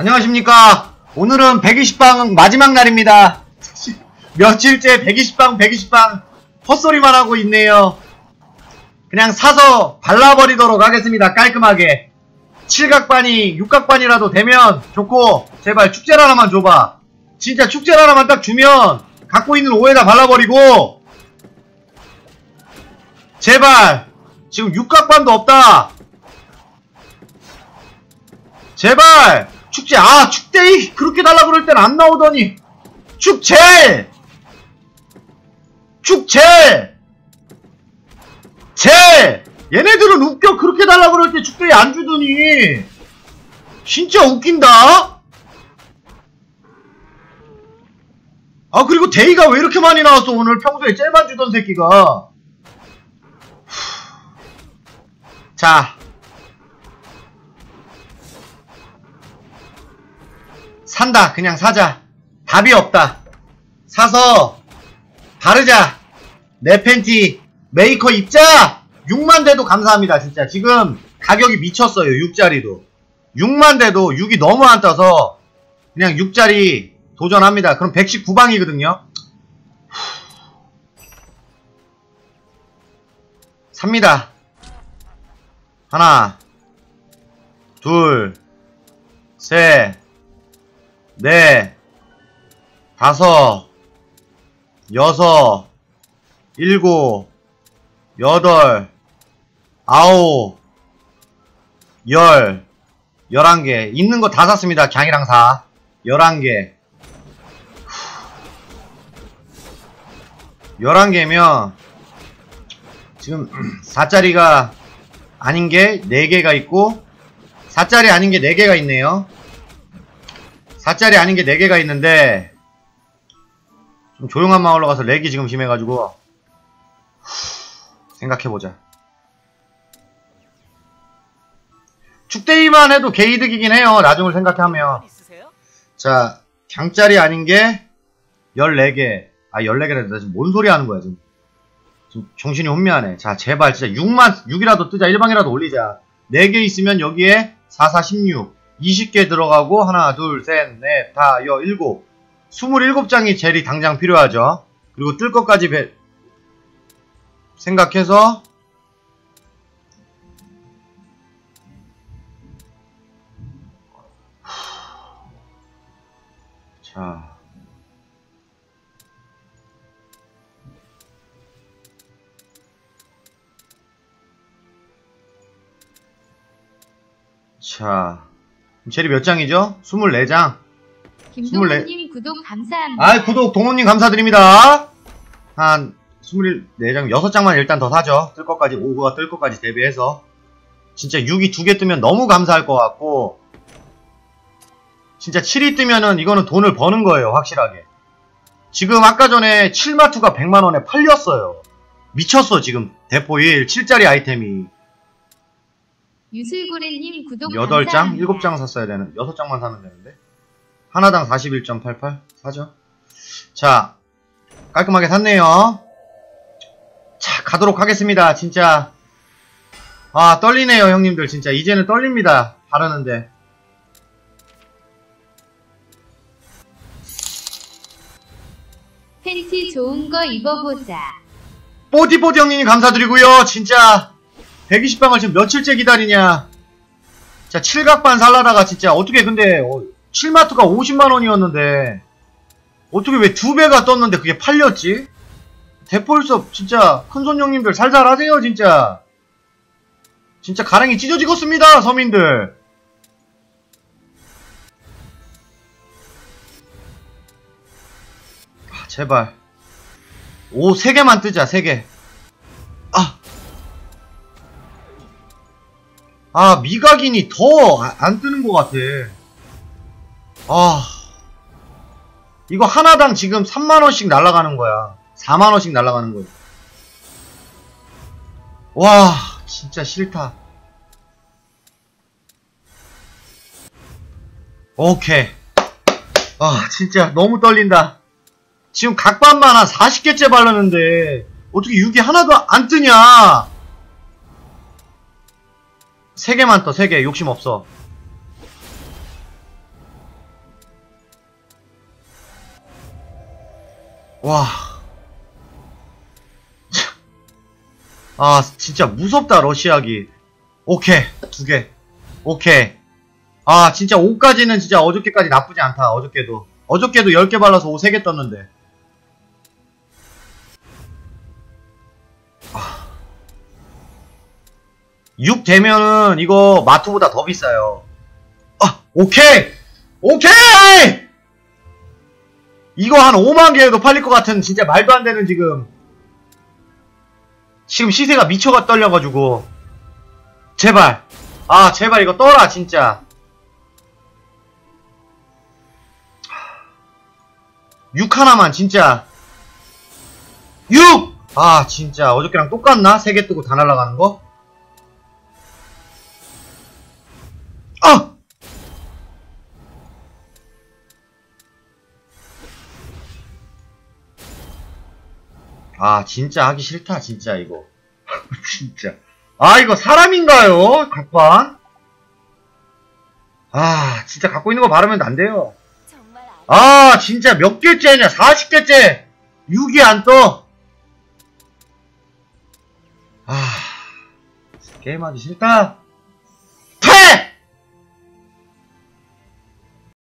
안녕하십니까. 오늘은 120방 마지막 날입니다. 며칠째 120방, 120방 헛소리만 하고 있네요. 그냥 사서 발라버리도록 하겠습니다. 깔끔하게. 칠각반이 육각반이라도 되면 좋고 제발 축제를 하나만 줘봐. 진짜 축제를 하나만 딱 주면 갖고 있는 오해다 발라버리고 제발 지금 육각반도 없다. 제발 축제. 아 축제이 그렇게 달라 그럴 땐 안 나오더니. 축제! 축제! 제! 얘네들은 웃겨. 그렇게 달라 그럴 때 축제에 안 주더니. 진짜 웃긴다? 아 그리고 데이가 왜 이렇게 많이 나왔어? 오늘 평소에 젤만 주던 새끼가. 자 산다. 그냥 사자. 답이 없다. 사서 바르자. 내 팬티 메이커 입자. 6만 대도 감사합니다 진짜. 지금 가격이 미쳤어요 6짜리도. 6만 대도 6이 너무 안 떠서 그냥 6짜리 도전합니다. 그럼 119방이거든요. 삽니다. 하나 둘셋 넷, 다섯, 여섯, 일곱, 여덟, 아홉, 열, 열한 개. 있는 거 다 샀습니다. 강이랑 사. 열한 개. 열한 개면, 지금, 4짜리가 아닌 게 4개가 있고, 4짜리 아닌 게 4개가 있네요. 4짜리 아닌 게 4개가 있는데 좀 조용한 마을로 가서 렉이 지금 심해가지고 생각해보자. 축대이만 해도 개이득이긴 해요. 나중을 생각하면. 자 강짜리 아닌 게 14개. 아 14개라 나? 지금 뭔 소리 하는 거야 지금? 지금 정신이 혼미하네. 자 제발 진짜 6만 6이라도 뜨자. 1방이라도 올리자. 4개 있으면 여기에 4, 4, 16 20개 들어가고 하나 둘 셋 넷 다 여 일곱. 27장이 젤이 당장 필요하죠. 그리고 뜰 것까지 배... 생각해서 자. 자, 젤이 몇 장이죠? 24장. 김동훈님 구독 감사합니다. 아, 구독 동훈님 감사드립니다. 한 24장, 6장만 일단 더 사죠. 뜰 것까지, 5가 뜰 것까지 대비해서. 진짜 6이 두 개 뜨면 너무 감사할 것 같고, 진짜 7이 뜨면은 이거는 돈을 버는 거예요, 확실하게. 지금 아까 전에 7마투가 100만원에 팔렸어요. 미쳤어, 지금. 대포 1, 7짜리 아이템이. 유슬고래님 구독 8장? 감사합니다. 7장 샀어야 되는, 6장만 사면 되는데. 하나당 41.88? 사죠. 자, 깔끔하게 샀네요. 자, 가도록 하겠습니다. 진짜. 아, 떨리네요, 형님들. 진짜. 이제는 떨립니다. 바르는데. 팬티 좋은 거 입어보자. 뽀디뽀디 형님 감사드리고요. 진짜 120방을 지금 며칠째 기다리냐. 자, 칠각반 살라다가 진짜 어떻게 근데 어, 7마트가 50만원이었는데 어떻게 왜 두 배가 떴는데 그게 팔렸지? 대폴섭 진짜 큰손 형님들 살살 하세요 진짜. 진짜 가랑이 찢어지겠습니다 서민들. 아, 제발. 오, 세 개만 뜨자, 세 개. 아, 미각인이 더 안 뜨는 것 같아. 아. 이거 하나당 지금 3만원씩 날아가는 거야. 4만원씩 날아가는 거야. 와, 진짜 싫다. 오케이. 아, 진짜 너무 떨린다. 지금 각반만 한 40개째 바르는데 어떻게 6이 하나도 안 뜨냐 세 개만 떠, 세 개. 욕심 없어. 와. 아, 진짜 무섭다, 러시아기. 오케이. 두 개. 오케이. 아, 진짜 5까지는 진짜 어저께까지 나쁘지 않다. 어저께도. 어저께도 10개 발라서 5, 3개 떴는데. 6 되면은 이거 마트보다 더 비싸요. 아, 오케이! 오케이! 이거 한 5만 개에도 팔릴 것 같은 진짜 말도 안 되는 지금 지금 시세가 미쳐가 떨려가지고 제발 아 제발 이거 떠라 진짜 6 하나만 진짜 6! 아 진짜 어저께랑 똑같나? 3개 뜨고 다 날아가는 거? 아 진짜 하기 싫다 진짜 이거. 진짜. 아 이거 사람인가요? 각반 아 진짜 갖고 있는 거 바르면 안 돼요. 아 진짜 몇 개째냐? 40개째. 6이 안 떠. 아 게임하기 싫다